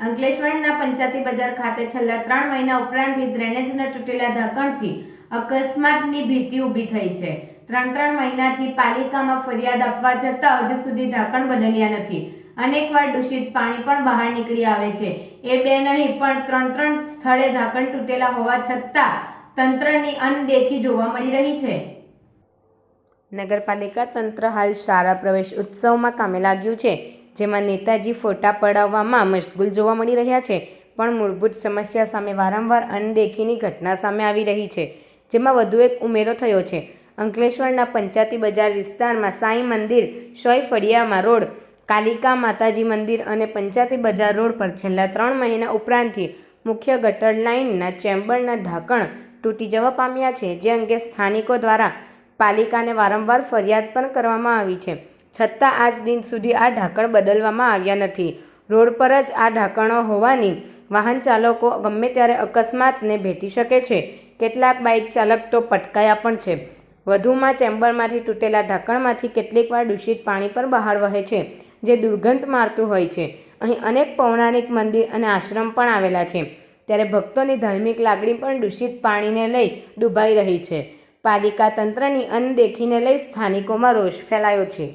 અંકલેશ્વરના પંચાયતી બજાર ખાતે છેલ્લા ત્રણ મહિના ઉપરાંતથી ડ્રેનેજના તૂટેલા ઢાંકણથી અકસ્માતની ભીતિ ઊભી થઈ છે. ત્રણ ત્રણ મહિનાથી પાલિકામાં ફરિયાદ આપવા જતા હજુ સુધી ઢાંકણ બદલ્યા નથી. અનેકવાર દૂષિત પાણી પણ બહાર નીકળી આવે છે. એ બે નહીં, પણ ત્રણ ત્રણ સ્થળે ઢાંકણ તૂટેલા હોવા છતાં તંત્રની અનદેખી જોવા મળી રહી છે. નગરપાલિકા તંત્ર હાલ શાળા પ્રવેશ ઉત્સવમાં કામે લાગ્યું છે. જેમાં નેતાજી ફોટા પડાવવામાં મશગુલ જોવા મળી રહ્યા છે. પણ મૂળભૂત સમસ્યા સામે વારંવાર અનદેખીની ઘટના સામે આવી રહી છે, જેમાં વધુ એક ઉમેરો થયો છે. અંકલેશ્વરના પંચાયતી બજાર વિસ્તારમાં સાંઈ મંદિર શોય ફળિયામાં રોડ, કાલિકા માતાજી મંદિર અને પંચાયતી બજાર રોડ પર છેલ્લા ત્રણ મહિના ઉપરાંતથી મુખ્ય ગટર લાઇનના ચેમ્બરના ઢાંકણ તૂટી જવા પામ્યા છે, જે અંગે સ્થાનિકો દ્વારા પાલિકાને વારંવાર ફરિયાદ પણ કરવામાં આવી છે. છતાં આજ દિન સુધી આ ઢાંકણ બદલવામાં આવ્યા નથી. રોડ પર જ આ ઢાંકણો હોવાની વાહન ચાલકો ગમે ત્યારે અકસ્માતને ભેટી શકે છે. કેટલાક બાઇક ચાલક તો પટકાયા પણ છે. વધુમાં ચેમ્બરમાંથી તૂટેલા ઢાંકણમાંથી કેટલીકવાર દૂષિત પાણી પણ બહાર વહે છે, જે દુર્ગંધ મારતું હોય છે. અહીં અનેક પૌરાણિક મંદિર અને આશ્રમ પણ આવેલા છે. ત્યારે ભક્તોની ધાર્મિક લાગણી પણ દૂષિત પાણીને લઈ ડૂબાઈ રહી છે. પાલિકા તંત્રની અનદેખીને લઈ સ્થાનિકોમાં રોષ ફેલાયો છે.